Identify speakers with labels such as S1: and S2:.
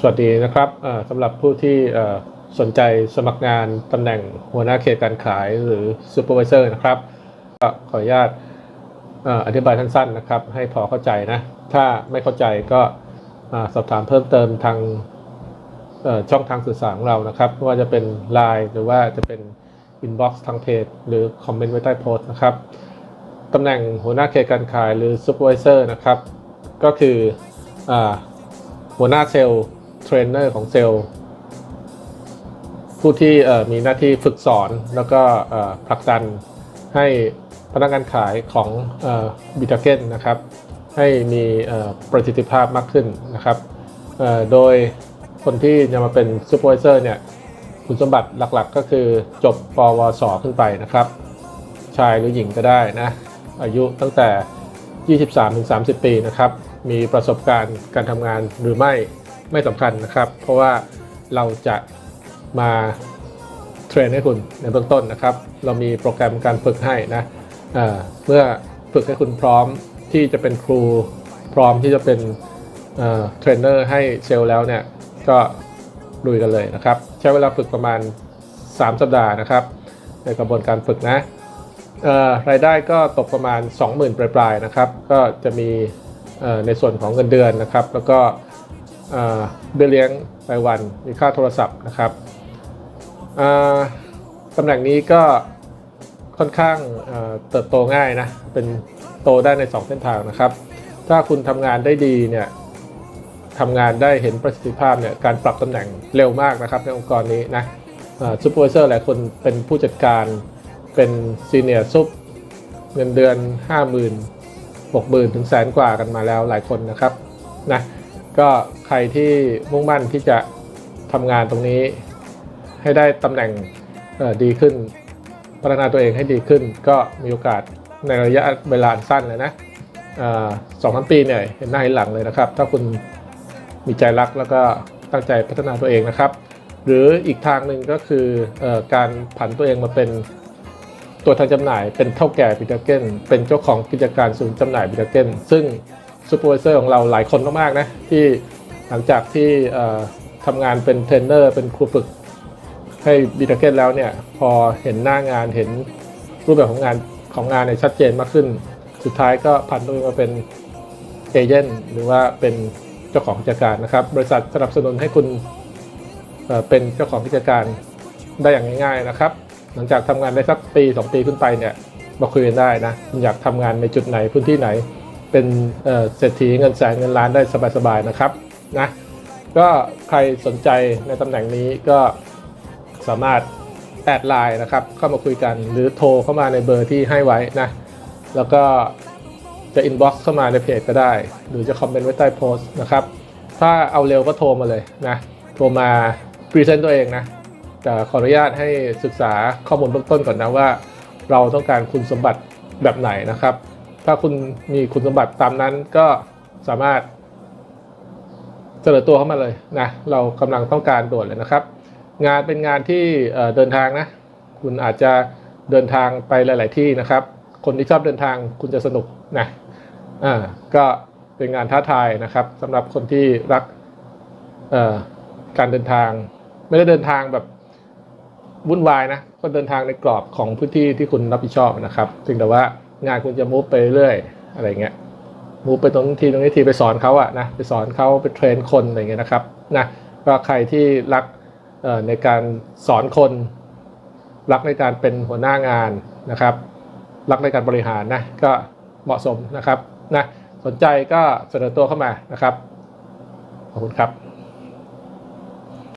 S1: สวัสดีนะครับสำหรับผู้ที่สนใจสมัครงานตำแหน่งหัวหน้าเขตการขายหรือ Supervisor นะครับก็ขออนุญาตอธิบายสั้นๆนะครับ ให้พอเข้าใจนะ ถ้าไม่เข้าใจก็สอบถามเพิ่มเติมทางช่องทางสื่อสารของเรานะครับไม่ว่าจะเป็น Line หรือว่าจะเป็น Inbox ทางเพจ หรือคอมเมนต์ไว้ใต้โพสต์นะครับตำแหน่งหัวหน้าเขตการขายหรือ Supervisor นะครับ ก็คืออหัวหน้าเซลล์ เทรนเนอร์ของเซลล์ผู้ที่มีหน้าที่ฝึกสอนแล้วก็ผลักดันให้พนักงานขายของบิทาเกนนะครับ ให้มีประสิทธิภาพมากขึ้นนะครับโดยคนที่จะมาเป็นซูเปอร์วิเซอร์เนี่ยคุณสมบัติหลักๆก็คือจบปวส ขึ้นไปนะครับ ชายหรือหญิงก็ได้นะอายุตั้งแต่ 23-30 ปีนะครับ มีประสบการณ์การทำงานหรือไม่ ไม่สำคัญนะครับ เพราะว่าเราจะมาเทรนให้คุณในเบื้องต้นนะครับ เรามีโปรแกรมการฝึกให้นะเเมื่อฝึกให้คุณพร้อมที่จะเป็นครูพร้อมที่จะเป็นเเทรนเนอร์ให้เซลล์แล้วเนี่ยก็ลุยกันเลยนะครับ ใช้เวลาฝึกประมาณ 3 สัปดาห์นะครับ ในกระบวนการฝึกนะรายได้ก็ตกประมาณ 20,000 ปลายๆนะครับ ก็จะมีในส่วนของเงินเดือนนะครับ แล้วก็ เบี้ยเลี้ยงรายวันมีค่าโทรศัพท์นะครับตำแหน่งนี้ก็ค่อนข้างเอ่อเติบโตง่ายนะเป็นโตได้ใน 2 เส้นทางนะครับ ถ้าคุณทำงานได้ดีเนี่ยทำงานได้เห็นประสิทธิภาพเนี่ยการปรับตำแหน่งเร็วมากนะครับในองค์กรนี้นะซูเปอร์วิเซอร์หลายคนเป็นผู้จัดการเป็นซีเนียร์ซุปเงินเดือน 50,000 60,000 ถึงแสนกว่ากันมาแล้วหลายคนนะครับนะ ก็ใครที่มุ่งมั่นที่จะทำงานตรงนี้ ให้ได้ตำแหน่งดีขึ้น พัฒนาตัวเองให้ดีขึ้น ก็มีโอกาสในระยะเวลาสั้นเลยนะสองสามปีเนี่ยเห็นหน้าเห็นหลังเลยนะครับ ถ้าคุณมีใจรักแล้วก็ตั้งใจพัฒนาตัวเองนะครับ หรืออีกทางหนึ่งก็คือออการผันตัวเองมาเป็นตัวแทนจำหน่าย เป็นเท่าแก่บิทาเกนเป็นเจ้าของกิจการศูนย์จำหน่ายบิทาเกนซึ่ง ซูเปอร์วิเซอร์ของเราหลายคนมากๆนะที่หลังจากที่ทำงานเป็นเทรนเนอร์เป็นครูฝึกให้บิทาเกนแล้วเนี่ยพอเห็นหน้างานเห็นรูปแบบของงานของงานเนี่ยชัดเจนมากขึ้น สุดท้ายก็ผันตัวเองมาเป็นเอเจนต์หรือว่าเป็นเจ้าของกิจการนะครับ บริษัทสนับสนุนให้คุณเเป็นเจ้าของกิจการได้อย่างง่ายๆนะครับ หลังจากทำงานได้สักปี 2 ปีขึ้นไปเนี่ยมาคุยกันได้นะคุณอยากทำงานในจุดไหนพื้นที่ไหน เป็นเอ่อเศรษฐีเงินแสนเงินล้านได้สบายๆนะครับนะก็ใครสนใจในตำแหน่งนี้ก็สามารถแอดไลน์นะครับเข้ามาคุยกันหรือโทรเข้ามาในเบอร์ที่ให้ไว้นะแล้วก็จะอินบ็อกซ์เข้ามาในเพจก็ได้ หรือจะคอมเมนต์ไว้ใต้โพสต์นะครับ ถ้าเอาเร็วก็โทรมาเลยนะโทรมาพรีเซนต์ตัวเองนะแต่ขออนุญาตให้ศึกษาข้อมูลเบื้องต้นก่อนนะว่า เราต้องการคุณสมบัติแบบไหนนะครับ ถ้าคุณมีคุณสมบัติตามนั้นก็สามารถเสนอตัวเข้ามาเลยนะเรากำลังต้องการด่วนเลยนะครับ งานเป็นงานที่เดินทางนะ คุณอาจจะเดินทางไปหลาย ๆ ที่นะครับ คนที่ชอบเดินทางคุณจะสนุกนะอ่าก็เป็นงานท้าทายนะครับสำหรับคนที่รักการเดินทาง ไม่ได้เดินทางแบบวุ่นวายนะก็เดินทางในกรอบของพื้นที่ที่คุณรับผิดชอบนะครับถึงแต่ว่า งานคุณจะมูฟไปเรื่อยอะไรเงี้ยมูฟไปตรงทีตรงนี้ทีไปสอนเขาอะนะไปสอนเขาไปเทรนคนอะไรเงี้ยนะครับนะก็ใครที่รักเอ่อในการสอนคน รักในการเป็นหัวหน้างานนะครับ รักในการบริหารนะก็เหมาะสมนะครับนะสนใจก็เสนอตัวเข้ามานะครับขอบคุณครับ